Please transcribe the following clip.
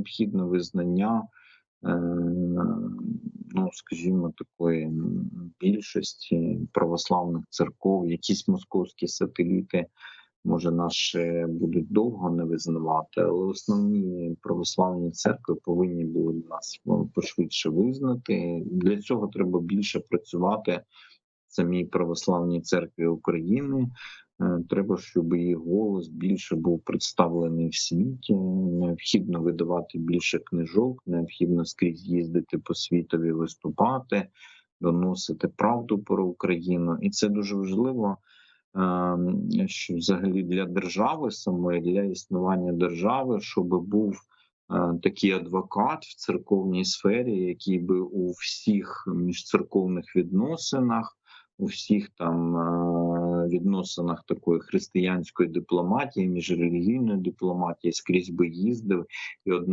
необхідне визнання, е, ну скажімо, такої більшості православних церков, якісь московські сателіти. Може, нас ще будуть довго не визнавати, але основні православні церкви повинні були нас пошвидше визнати. Для цього треба більше працювати самій православній церкві України. Треба, щоб її голос більше був представлений в світі. Необхідно видавати більше книжок, необхідно скрізь їздити по світові, виступати, доносити правду про Україну, і це дуже важливо. е, Що взагалі для держави самої для існування держави, щоб був е, такий адвокат в церковній сфері, який би у всіх міжцерковних відносинах у всіх там е, відносинах такої християнської дипломатії, міжрелігійної дипломатії скрізь би їздив і однозначно